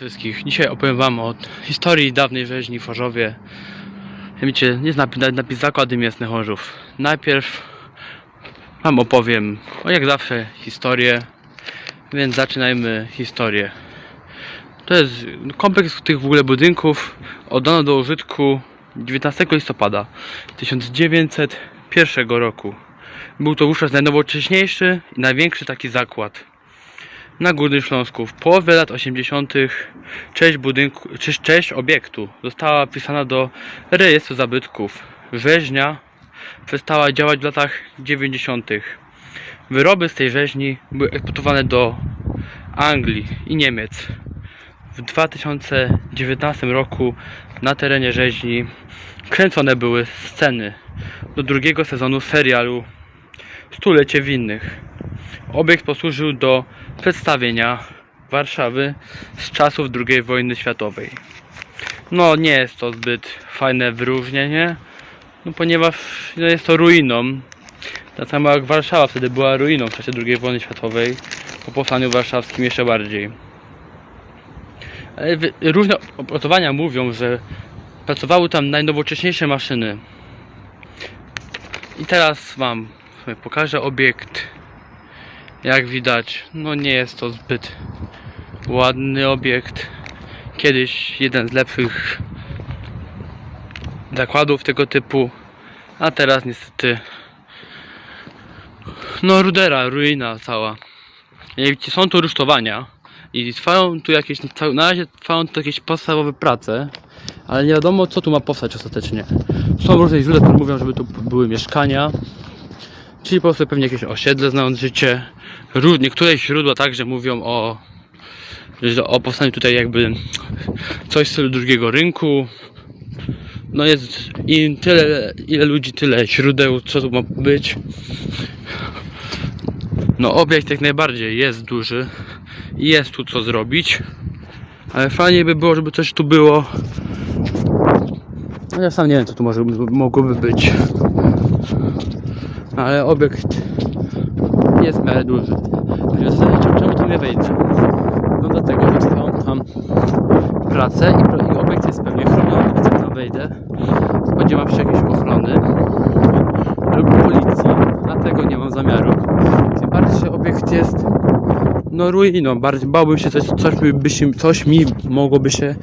wszystkich. Dzisiaj opowiem wam o historii dawnej rzeźni w Chorzowie. Wiecie, jest napis, napis zakłady mięsne Chorzów. Najpierw wam opowiem, o jak zawsze, historię. Więc zaczynajmy historię. To jest kompleks tych w ogóle budynków oddano do użytku 19 listopada 1901 roku. Był to wówczas najnowocześniejszy i największy taki zakład na Górnym Śląsku. W połowie lat 80. część budynku, część obiektu została wpisana do rejestru zabytków. Rzeźnia przestała działać w latach 90. Wyroby z tej rzeźni były eksportowane do Anglii i Niemiec. W 2019 roku na terenie rzeźni kręcone były sceny do drugiego sezonu serialu Stulecie Winnych. Obiekt posłużył do przedstawienia Warszawy z czasów II wojny światowej. No nie jest to zbyt fajne wyróżnienie, no ponieważ no, jest to ruiną. Tak samo jak Warszawa wtedy była ruiną w czasie II wojny światowej, po powstaniu warszawskim jeszcze bardziej. Ale różne opracowania mówią, że pracowały tam najnowocześniejsze maszyny. I teraz wam pokażę obiekt. Jak widać, no nie jest to zbyt ładny obiekt. Kiedyś jeden z lepszych zakładów tego typu, a teraz niestety no rudera, ruina cała. Są tu rusztowania i trwają tu jakieś, na razie trwają tu jakieś podstawowe prace, ale nie wiadomo co tu ma powstać ostatecznie. Są różne źródła, które mówią, żeby tu były mieszkania, Czyli po prostu pewnie jakieś osiedle. Ró- Niektóre źródła także mówią o, o powstaniu tutaj jakby coś w stylu drugiego rynku. No jest i tyle, ile ludzi, tyle źródeł, co tu ma być. No obiekt jak najbardziej jest duży i jest tu co zrobić. Ale fajnie by było, żeby coś tu było. No ja sam nie wiem co tu może mogłoby być ale obiekt jest w miarę duży. Zastanawiam się, czemu tu nie wejdę. No dlatego, że trwają tam prace i, i obiekt jest pewnie chroniony, więc tam wejdę, spodziewam się jakiejś ochrony lub policji, dlatego nie mam zamiaru. Tym bardziej, że obiekt jest no ruiną, bardziej bałbym się, coś, coś, mi, by się, coś mi mogłoby się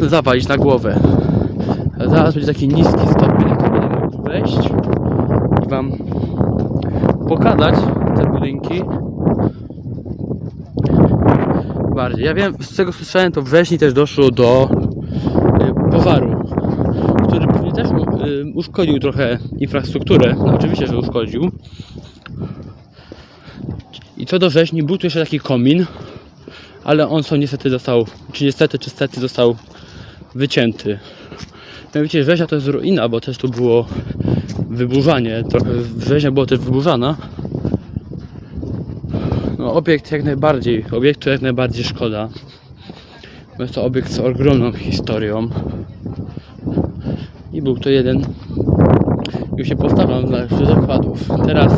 zawalić na głowę. Zaraz będzie taki niski stopień, jak to będę mógł wejść wam pokazać te budynki bardziej. Ja wiem, z tego słyszałem, to wcześniej też doszło do y, pożaru, który pewnie też y, uszkodził trochę infrastrukturę. No, oczywiście, że uszkodził. I co do rzeźni, był tu jeszcze taki komin, ale on co niestety został, czy niestety, czy został wycięty. Mianowicie rzeźnia to jest ruina, bo też tu było wyburzanie. Trochę rzeźnia była też wyburzana. No, obiekt jak najbardziej, obiektu jak najbardziej szkoda. Jest to obiekt z ogromną historią. I był to jeden, już się powtarzam, z zakładów. Teraz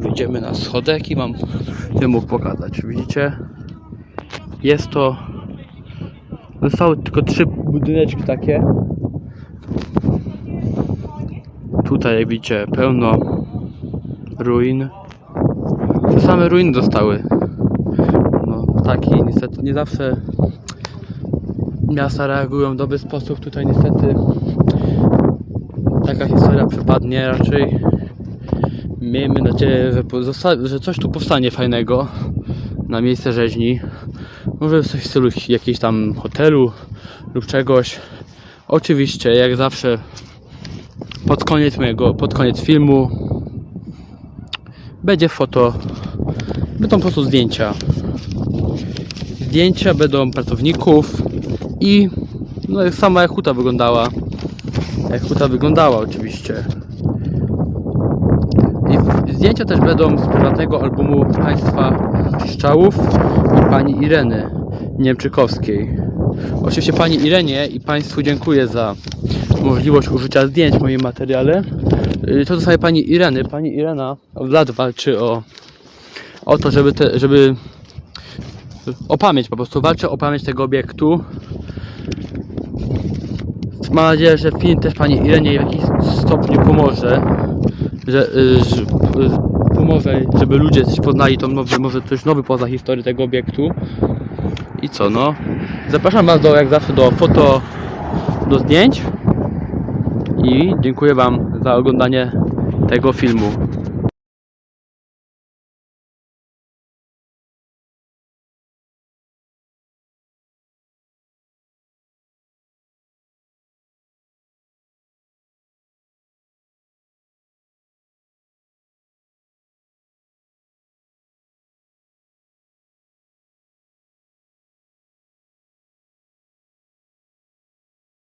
wyjdziemy na schodek i mam tym mógł pokazać. Widzicie? Jest to Zostały tylko trzy budyneczki takie. Tutaj jak widzicie pełno ruin. Te same ruiny zostały. No taki niestety nie zawsze miasta reagują w dobry sposób. Tutaj niestety taka historia przypadnie raczej. Miejmy nadzieję, że, że coś tu powstanie fajnego na miejsce rzeźni. Może coś w stylu jakiegoś tam hotelu lub czegoś. Oczywiście, jak zawsze, pod koniec mojego, pod koniec filmu będzie foto, będą po prostu zdjęcia. Zdjęcia będą pracowników i no jak sama jak huta wyglądała. Jak huta wyglądała oczywiście. I zdjęcia też będą z prywatnego albumu państwa Piszczałów i pani Ireny Niemczykowskiej. Oczywiście pani Irenie i Państwu dziękuję za możliwość użycia zdjęć w moim materiale. Y, To zostaje pani Ireny. Pani Irena od lat walczy o, o to, żeby, te, żeby o pamięć po prostu, walczę o pamięć tego obiektu. Mam nadzieję, że film też pani Irenie w jakiś stopniu pomoże, że, y, że pomoże, żeby ludzie coś poznali, to nowy, może coś nowy poza historii tego obiektu. I co no? Zapraszam Was do, jak zawsze do foto, do zdjęć i dziękuję Wam za oglądanie tego filmu.